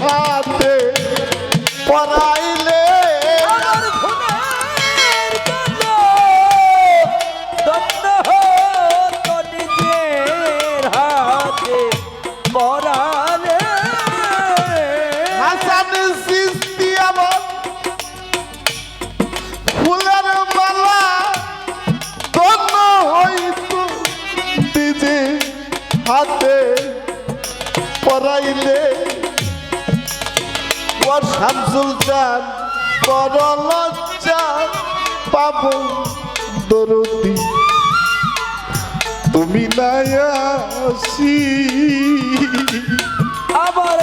হাতে পরাইলে শামসুল চান বড় লজ্জা পাব দরদি। তুমি নাই আসি। আমার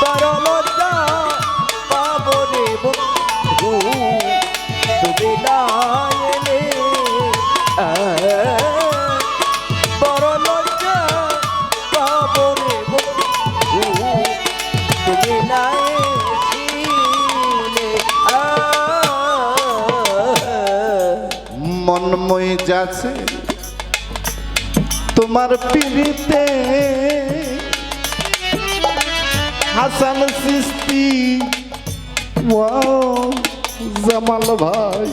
বড় লজ্জা পাবনে বন্ধু তুমি না এলে। লজ্জা পাবনে বন্ধু তুমি না মনময় যাচ্ছে। তোমার পিড়িতে হাসান সৃষ্টি। জামাল ভাই।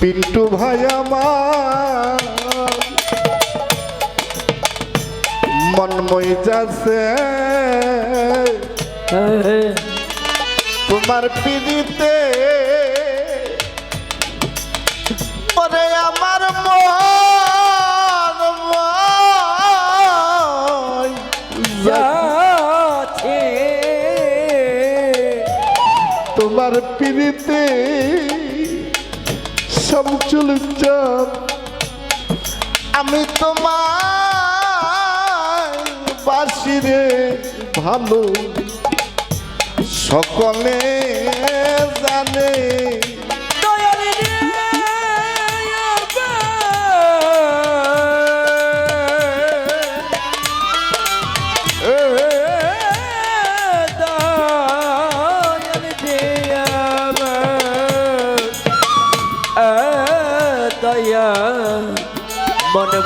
পিন্টু ভাই আমার। মনময় যাচ্ছে তোমার পিড়িতে ওরে আমার মন তোমার পিড়িতে সমচুল আমি তোমার বাসিরে ভালো। সকলে জানে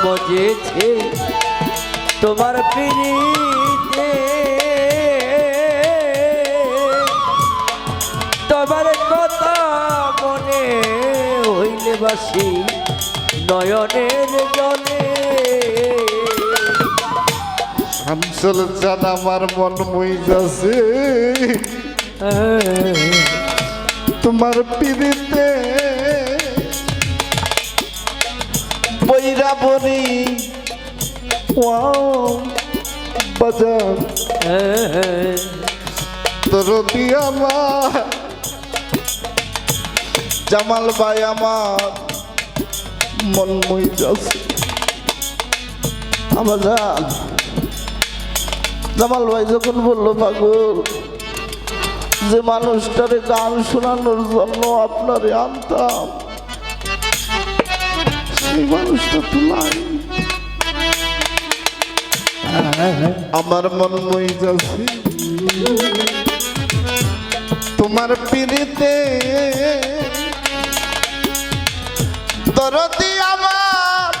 মজেছে তোমার পিড়িতে। তোমার কথা মনে হইলে বাসি নয়নের জলে। শামসুল চান আমার মন মইজাছে তোমার পিড়িতে বৈরা বনি। ওয়াও বাজার। তোর আমার জামাল ভাই আমার মন মইজাছে আমার জান জামাল ভাই যখন বলল পাগল যে মানুষটারে গান শোনানোর জন্য আপনারে আনতাম সেই আমার মন মই যাচ্ছে। তোমার পিড়িতে দরদি আমার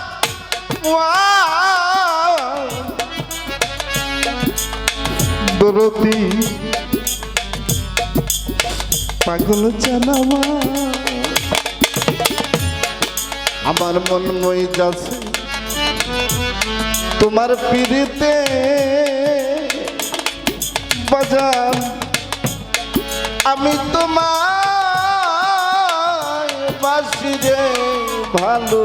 দরদি পাগল জানামা আমার মন মই যাচ্ছে। তোমার পিড়িতে বাজার। আমি তোমার বাসিরে ভালো।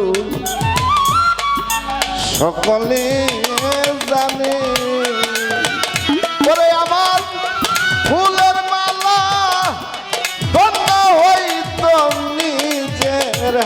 সকলে জানে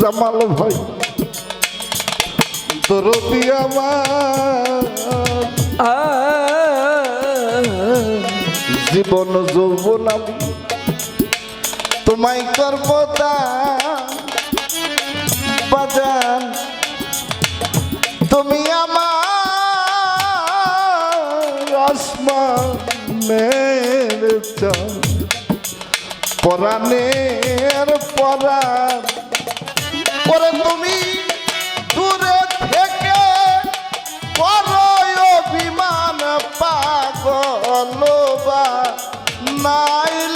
জামাল ভাই। দরদি জীবন যৌবন আমি তোমায় করবতা বাজান। তুমি আমার আসমান মেরে পরাণের পরা ওরে তুমি দূরে থেকে করো অভিমান পাগল বা নাইল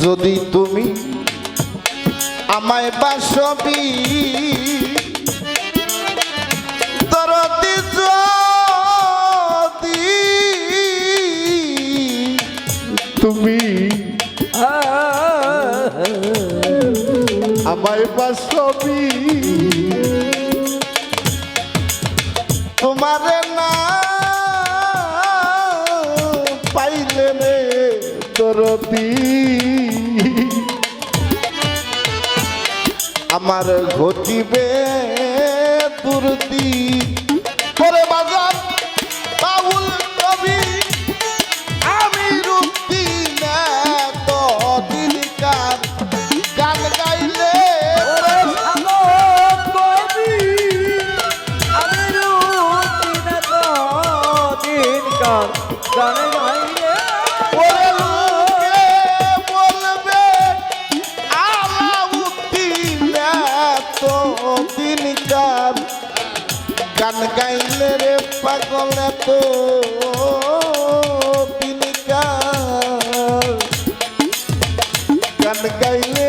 যদি তুমি আমায় বাসবি তরতি যদি তুমি আমায় বাসবি তোমারে না পাইলে রে আমার ঘটিবে দুর্দিন। গান গাইলে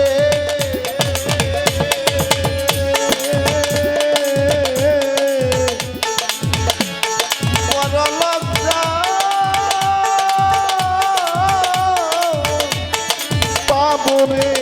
Gómez.